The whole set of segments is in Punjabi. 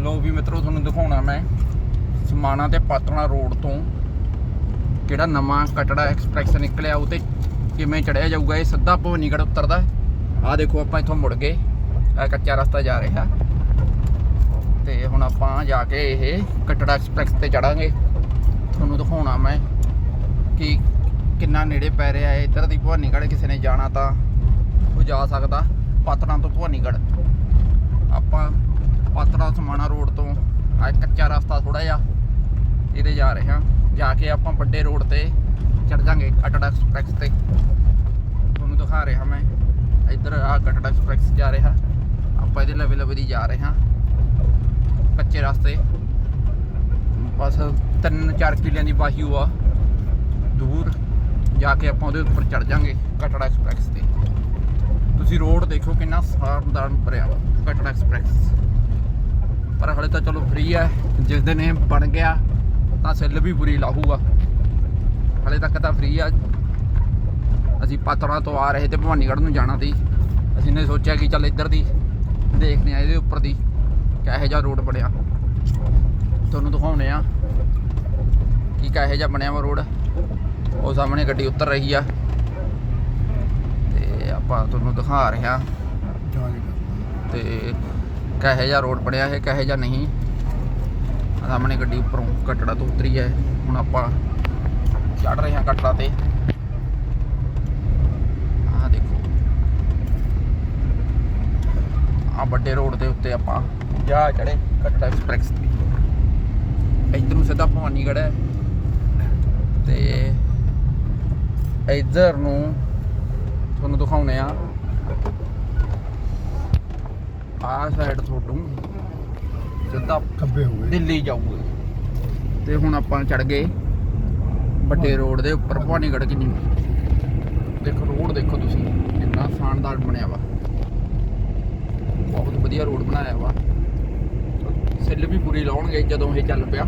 ਲੋ ਵੀ ਮਿੱਤਰੋ ਤੁਹਾਨੂੰ ਦਿਖਾਉਣਾ ਮੈਂ ਸਮਾਣਾ ਤੇ ਪਾਤਣਾ ਰੋਡ ਤੋਂ ਕਿਹੜਾ ਨਵਾਂ ਕਟੜਾ ਐਕਸਪ੍ਰੈਸ ਨਿਕਲਿਆ, ਉਹ ਤੇ ਕਿਵੇਂ ਚੜਿਆ ਜਾਊਗਾ, ਇਹ ਸਿੱਧਾ ਭਵਾਨੀਗੜ੍ਹ ਉਤਰਦਾ ਆਹ ਦੇਖੋ ਆਪਾਂ ਇੱਥੋਂ ਮੁੜ ਗਏ ਇਹ ਕੱਚਾ ਰਸਤਾ ਜਾ ਰਿਹਾ। ਤੇ ਹੁਣ ਆਪਾਂ ਜਾ ਕੇ ਇਹ ਕਟੜਾ ਐਕਸਪ੍ਰੈਸ ਤੇ ਚੜਾਂਗੇ। ਤੁਹਾਨੂੰ ਦਿਖਾਉਣਾ ਮੈਂ ਕਿ ਕਿੰਨਾ ਨੇੜੇ ਪੈ ਰਿਹਾ ਹੈ। ਇੱਧਰ ਦੀ ਭਵਾਨੀਗੜ੍ਹ ਕਿਸੇ ਨੇ ਜਾਣਾ ਤਾਂ ਉਹ ਜਾ ਸਕਦਾ, ਪਾਤਣਾ ਤੋਂ ਭਵਾਨੀਗੜ੍ਹ ਆਪਾਂ ਪਾਤੜਾ ਸਮਾਣਾ ਰੋਡ ਤੋਂ ਆ ਕੱਚਾ ਰਸਤਾ ਥੋੜਾ ਜਿਹਾ। ਇਹਦੇ ਜਾ ਰਹੇ ਹਾਂ। ਜਾ ਕੇ ਆਪਾਂ ਵੱਡੇ ਰੋਡ ਤੇ ਚੜ ਜਾਾਂਗੇ ਕਟੜਾ ਐਕਸਪ੍ਰੈਸ ਤੇ। ਤੁਹਾਨੂੰ ਦਿਖਾ ਰਿਹਾ ਮੈਂ। ਇੱਧਰ ਆ ਕਟੜਾ ਐਕਸਪ੍ਰੈਸ ਜਾ ਰਿਹਾ। ਆਪਾਂ ਇਹਦੇ ਲਵੇ ਲਵੇ ਦੀ ਜਾ ਰਹੇ ਹਾਂ। ਕੱਚੇ ਰਸਤੇ। ਬਸ 3-4 ਕਿਲਿਆਂ ਦੀ ਬਾਹੀ ਆ ਦੂਰ ਜਾ ਕੇ ਆਪਾਂ ਉਹਦੇ ਉੱਪਰ ਚੜ ਜਾਾਂਗੇ ਕਟੜਾ ਐਕਸਪ੍ਰੈਸ ਤੇ। ਤੁਸੀਂ ਰੋਡ ਦੇਖੋ ਕਿੰਨਾ ਸ਼ਾਨਦਾਰ ਭਰਿਆ ਵਾ ਕਟੜਾ ਐਕਸਪ੍ਰੈਸ। ਪਰ ਹਲੇ ਤਾਂ ਚਲੋ ਫ੍ਰੀ ਹੈ। ਜਿਸ ਦਿਨ ਇਹ ਬਣ ਗਿਆ ਤਾਂ ਸੈੱਲ ਵੀ ਬੁਰੀ ਲਾਹੂਗਾ। ਹਲੇ ਤੱਕ ਤਾਂ ਫ੍ਰੀ ਆ। ਅਸੀਂ ਪਾਤੜਾ ਤੋਂ ਆ ਰਹੇ ਤੇ ਭਵਾਨੀਗੜ੍ਹ ਨੂੰ ਜਾਣਾ ਸੀ। ਅਸੀਂ ਨੇ ਸੋਚਿਆ ਕਿ ਚੱਲ ਇੱਧਰ ਦੀ ਦੇਖਦੇ ਆ ਇਹਦੇ ਉੱਪਰ ਦੀ ਕਿਹੋ ਜਿਹਾ ਰੋਡ ਬਣਿਆ। ਤੁਹਾਨੂੰ ਦਿਖਾਉਣੇ ਆ ਕਿ ਕਿਹੋ ਜਿਹਾ ਬਣਿਆ ਵਾ ਰੋਡ ਉਹ ਸਾਹਮਣੇ ਗੱਡੀ ਉਤਰ ਰਹੀ ਆ। ਤੇ ਆਪਾਂ ਤੁਹਾਨੂੰ ਦਿਖਾ ਰਹੇ ਹਾਂ। ਤੇ ਕਿਹੋ ਜਿਹਾ ਰੋਡ ਬਣਿਆ ਹੈ ਕਿਹੋ ਜਿਹਾ ਨਹੀਂ। ਸਾਹਮਣੇ ਗੱਡੀ ਉੱਪਰੋਂ ਕਟੜਾ ਤੋਂ ਉਤਰੀ ਹੈ। ਹੁਣ ਆਪਾਂ ਚੜ ਰਹੇ ਹਾਂ ਕਟੜਾ ਤੇ। ਆਹ ਦੇਖੋ। ਆ ਵੱਡੇ ਰੋਡ ਦੇ ਉੱਤੇ ਆਪਾਂ ਜਾ ਚੜੇ ਕਟੜਾ ਐਕਸਪ੍ਰੈਸ ਤੇ। ਇੱਧਰ ਨੂੰ ਸਿੱਧਾ ਭਵਾਨੀਗੜ੍ਹ ਹੈ। ਤੇ ਇੱਧਰ ਨੂੰ ਤੁਹਾਨੂੰ ਦਿਖਾਉਣੇ ਆ ਆਹ ਸਾਈਡ ਤੁਹਾਨੂੰ ਸਿੱਧਾ ਖੱਬੇ ਹੋ ਗਏ। ਦਿੱਲੀ ਜਾਊਗੇ। ਤੇ ਹੁਣ ਆਪਾਂ ਚੜ ਗਏ ਵੱਡੇ ਰੋਡ ਦੇ ਉੱਪਰ ਭਵਾਨੀਗੜ੍ਹ ਕਿੰਨੀ ਦੇਖੋ ਰੋਡ ਦੇਖੋ ਤੁਸੀਂ ਕਿੰਨਾ ਸ਼ਾਨਦਾਰ ਬਣਿਆ ਵਾ। ਬਹੁਤ ਵਧੀਆ ਰੋਡ ਬਣਾਇਆ ਵਾ। ਸੈੱਲ ਵੀ ਪੂਰੀ ਲਾਉਣਗੇ ਜਦੋਂ ਇਹ ਚੱਲ ਪਿਆ।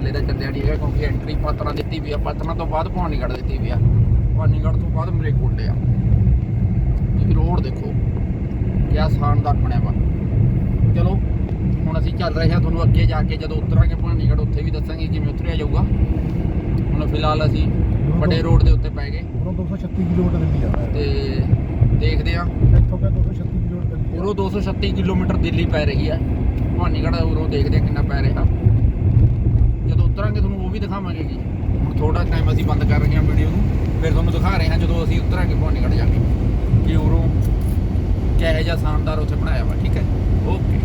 ਹਲੇ ਤਾਂ ਚੱਲਿਆ ਨਹੀਂ ਹੈਗਾ ਕਿਉਂਕਿ ਐਂਟਰੀ ਪਾਤਰਾ ਦਿੱਤੀ ਵੀ ਆ। ਪਾਤਰਾ ਤੋਂ ਬਾਅਦ ਭਵਾਨੀਗੜ੍ਹ ਦਿੱਤੀ ਵੀ ਆ। ਭਵਾਨੀਗੜ੍ਹ ਤੋਂ ਬਾਅਦ ਮਰੇਕੋਟੇ ਆ। ਇਹ ਰੋਡ ਦੇਖੋ। ਕਿਆ ਸ਼ਾਨਦਾਰ ਬਣਿਆ ਵਾ। ਚਲੋ ਹੁਣ ਅਸੀਂ ਚੱਲ ਰਹੇ ਹਾਂ ਤੁਹਾਨੂੰ ਅੱਗੇ ਜਾ ਕੇ ਜਦੋਂ ਉਤਰਾਂਗੇ ਭਵਾਨੀਗੜ੍ਹ ਉੱਥੇ ਵੀ ਦੱਸਾਂਗੇ ਕਿਵੇਂ ਉਤਰਿਆ ਜਾਊਗਾ। ਹੁਣ ਫਿਲਹਾਲ ਅਸੀਂ ਵੱਡੇ ਰੋਡ ਦੇ ਉੱਤੇ ਪੈ ਗਏ। ਉਰੋਂ 236 ਕਿਲੋਮੀਟਰ ਦਿੱਲੀ ਹੈ ਤੇ ਦੇਖਦੇ ਇੱਥੋਂ ਕਿਆ 236 ਕਿਲੋਮੀਟਰ ਉਰੋਂ 236 ਕਿਲੋਮੀਟਰ ਦਿੱਲੀ ਪੈ ਰਹੀ ਹੈ ਭਵਾਨੀਗੜ੍ਹ ਉਰੋਂ ਦੇਖਦੇ ਕਿੰਨਾ ਪੈ ਰਿਹਾ। ਜਦੋਂ ਉਤਰਾਂਗੇ ਤੁਹਾਨੂੰ ਉਹ ਵੀ ਦਿਖਾਵਾਂਗੇ ਜੀ। ਹੁਣ ਥੋੜਾ ਟਾਈਮ ਅਸੀਂ ਬੰਦ ਕਰ ਰਹੇ ਹਾਂ ਵੀਡੀਓ ਨੂੰ। ਫਿਰ ਤੁਹਾਨੂੰ ਦਿਖਾ ਰਹੇ ਹਾਂ ਜਦੋਂ ਅਸੀਂ ਉਤਰਾਂਗੇ ਭਵਾਨੀਗੜ੍ਹ ਜਾ ਕੇ। ਜਿਹਾ ਸ਼ਾਨਦਾਰ ਉੱਥੇ ਬਣਾਇਆ ਵਾ ਠੀਕ ਹੈ? ਓਕੇ।